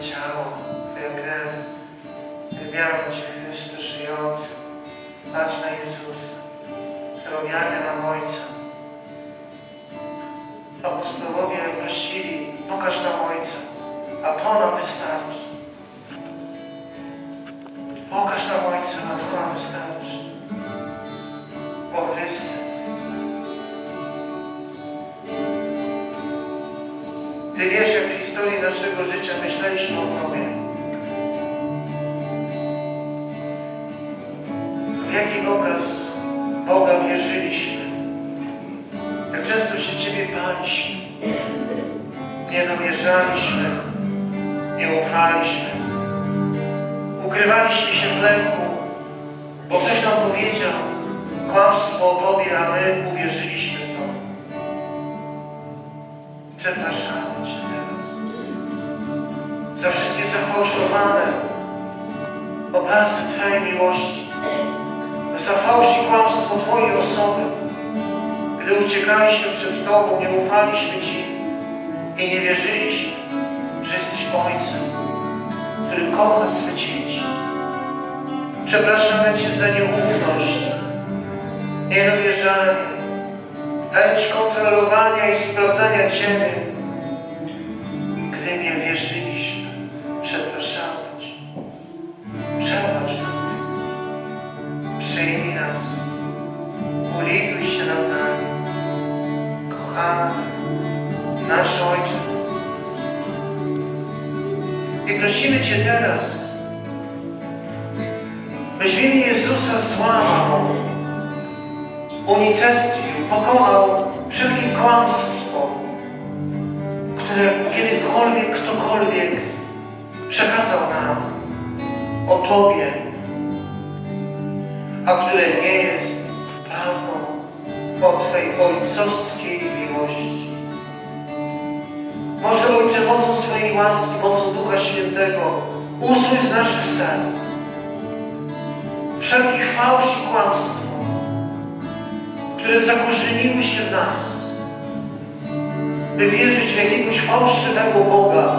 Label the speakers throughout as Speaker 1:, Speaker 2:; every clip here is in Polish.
Speaker 1: Ciało, Twoja krew. Wybieram Cię, Chryste żyjący. Patrz na Jezusa, który objawia nam Ojca. Apostołowie prosili, pokaż nam Ojca, a to nam wystarczy. Pokaż nam Ojca, a to nam wystarczy. O Chryste. Ty wiesz, jak historii naszego życia myśleliśmy o Tobie. W jaki obraz Boga wierzyliśmy. Jak często się Ciebie baliśmy. Nie dowierzaliśmy. Nie ufaliśmy. Ukrywaliśmy się w lęku, bo ktoś nam powiedział kłamstwo o Tobie, a my uwierzyliśmy w to. Przepraszamy za wszystkie zafałszowane obrazy Twojej miłości, za fałsz i kłamstwo Twojej osoby. Gdy uciekaliśmy przed Tobą, nie ufaliśmy Ci i nie wierzyliśmy, że jesteś Ojcem, który kocha swe dzieci. Przepraszamy Cię za nieufność, niedowierzanie, chęć kontrolowania i sprawdzania Ciebie, nasz Ojcze. I prosimy Cię teraz, byś w imię Jezusa złamał unicestwił, pokonał wszelkie kłamstwo, które kiedykolwiek ktokolwiek przekazał nam o Tobie, a które nie jest prawdą o Twojej ojcowskiej miłości. Może Ojcze mocą swojej łaski, mocą Ducha Świętego usuń z naszych serc wszelki fałsz i kłamstwo, które zakorzeniły się w nas, by wierzyć w jakiegoś fałszywego Boga,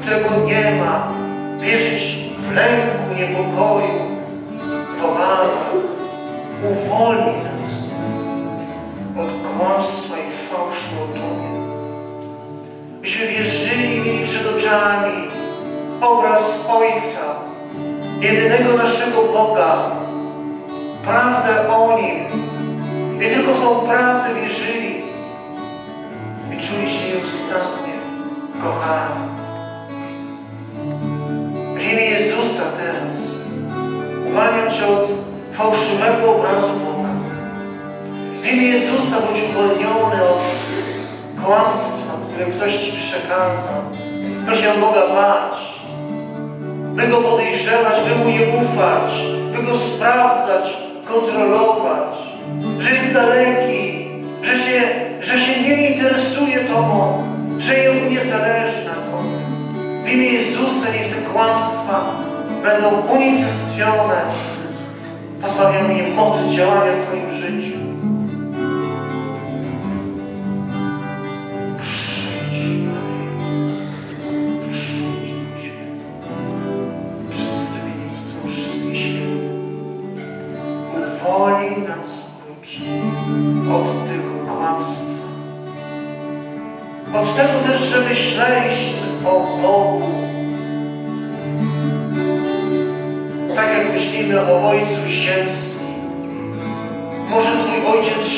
Speaker 1: którego nie ma, wierzyć w lęku, niepokoju, w obawach. Uwolnij nas jedynego naszego Boga, prawdę o Nim, i tylko w tą prawdę wierzyli i czuli się nieustannie kochani. W imię Jezusa teraz uwalniam Cię od fałszywego obrazu Boga. W imię Jezusa bądź uwolniony od kłamstwa, które ktoś Ci przekazał. Od Boga bać, by Go podejrzewać, by Mu nie ufać, by Go sprawdzać, kontrolować, że jest daleki, że się, że się nie interesuje Tobą, że Jemu nie zależy na. W imię Jezusa niech te kłamstwa będą unicestwione, pozbawione je mocy działania w Twoim życiu.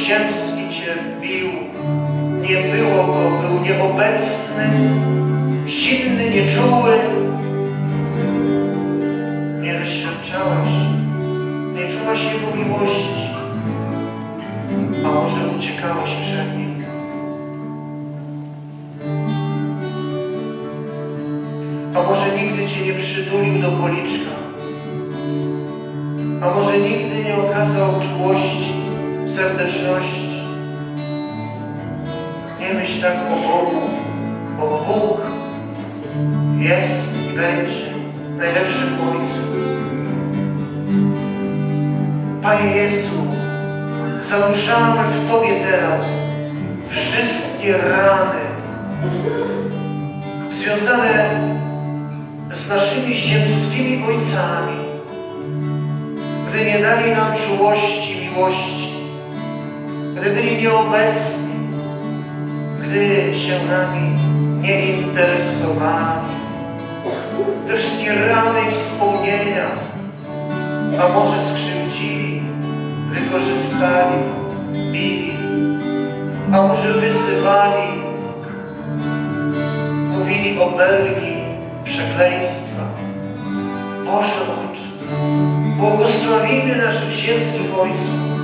Speaker 1: Ziemski Cię bił. Nie było Go, był nieobecny, zimny, nieczuły. Nie doświadczałeś, nie czułaś Jego miłości, a może uciekałeś przed Nim. A może nigdy Cię nie przytulił do policzka, a może nigdy nie okazał czułości, serdeczności. Nie myśl tak o Bogu, bo Bóg jest i będzie najlepszym Ojcem. Panie Jezu, zanurzamy w Tobie teraz wszystkie rany związane z naszymi ziemskimi ojcami, gdy nie dali nam czułości, miłości, gdy byli nieobecni, gdy się nami nie interesowali. Te wszystkie rany i wspomnienia, a może skrzywdzili, wykorzystali, bili, a może wyzywali, mówili obelgi, przekleństwa. Boże błogosławimy naszych ziemskich ojców,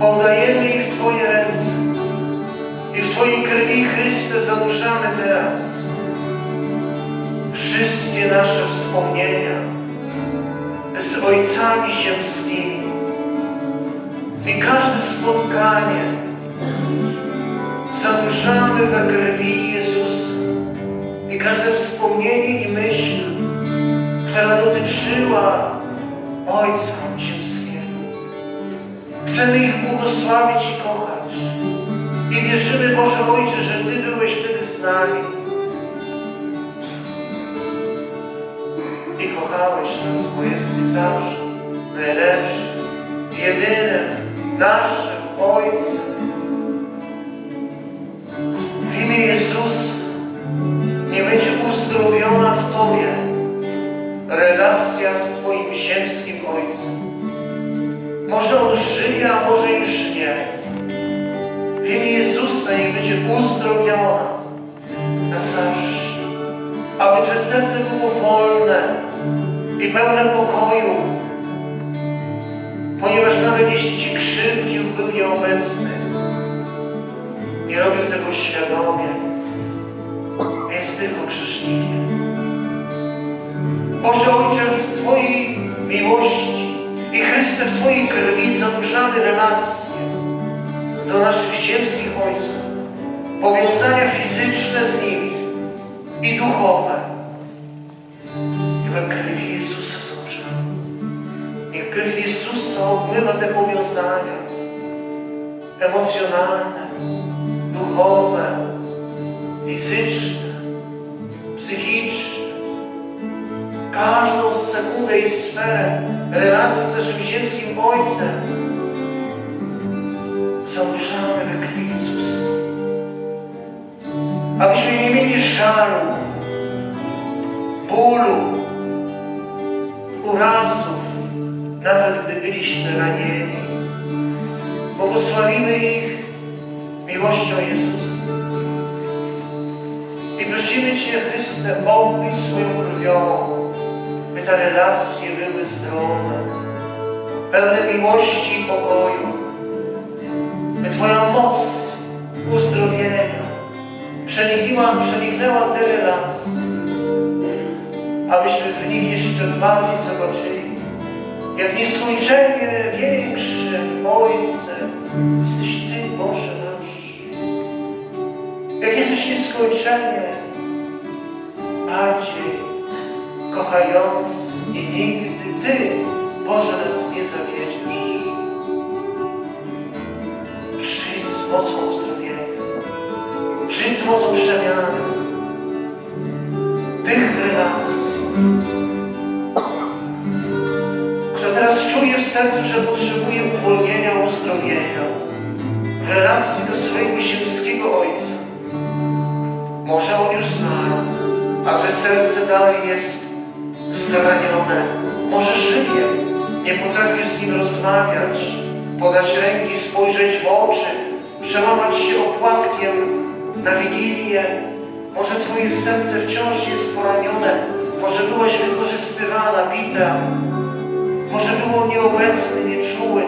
Speaker 1: oddajemy ich w Twoje ręce. I w Twojej krwi Chryste zanurzamy teraz. Wszystkie nasze wspomnienia z ojcami ziemskimi. I każde spotkanie zanurzamy we krwi Jezusa. I każde wspomnienie i myśl, która dotyczyła Ojca. Chcemy ich błogosławić i kochać. I wierzymy, Boże Ojcze, że Ty byłeś wtedy z nami. I kochałeś nas, bo jesteś zawsze najlepszy, jedynym, naszym uzdrowiona na zawsze. Aby Twoje serce było wolne i pełne pokoju. Ponieważ nawet jeśli Ci krzywdził, był nieobecny. Nie robił tego świadomie. Jest tylko grzesznikiem. Boże Ojcze, w Twojej miłości i Chryste w Twojej krwi zanurzamy relacje do naszych ziemskich ojców, powiązania fizyczne z nimi i duchowe. I we krwi Jezusa zanurzamy. Niech krew Jezusa obmywa te powiązania emocjonalne, duchowe, fizyczne, psychiczne. Każdą sekundę i sferę relacji z naszym ziemskim Ojcem zanurzamy we krwi. Abyśmy nie mieli żalu, bólu, urazów, nawet gdy byliśmy ranieni. Błogosławimy ich miłością Jezusa. I prosimy Cię, Chryste, obmyj swoją krwią, by te relacje były zdrowe, pełne miłości i pokoju, by Twoja moc uzdrowienia przeniknęła, przeniknęła te relacje, abyśmy w nich jeszcze bardziej zobaczyli, jak nieskończenie większym Ojcem jesteś Ty, Boże nasz. Jak jesteś nieskończenie bardziej kochający i nigdy Ty, Boże, nas nie zawiedziesz. Przyjdź z mocą uzdrowienia. Przyjdź z mocą przemiany tych relacji. Kto teraz czuje w sercu, że potrzebuje uwolnienia, uzdrowienia w relacji do swojego ziemskiego Ojca. Może On już zmarł, a Twe serce dalej jest zranione. Może żyje, nie potrafisz z Nim rozmawiać, podać ręki, spojrzeć w oczy, przełamać się opłatkiem na Wigilię. Może Twoje serce wciąż jest poranione, może byłaś wykorzystywana, bita, może było nieobecny, nieczuły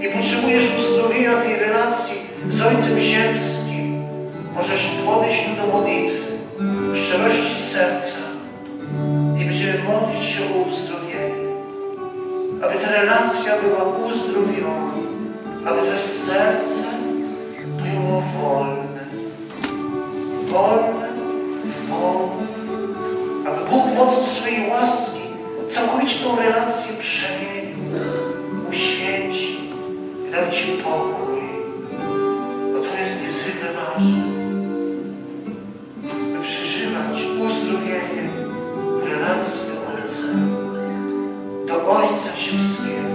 Speaker 1: i potrzebujesz uzdrowienia tej relacji z Ojcem Ziemskim. Możesz podejść tu do modlitwy w szczerości serca i będziemy modlić się o uzdrowienie. Aby ta relacja była uzdrowiona, aby to serce było wolne. Wolne, wolne. Aby Bóg mocą swojej łaski całkowicie tą relację przemienił, uświęcił dał Ci pokój. Bo to jest niezwykle ważne. By przeżywać uzdrowienie w
Speaker 2: Królestwie Ojca, do Ojca Ziemskiego.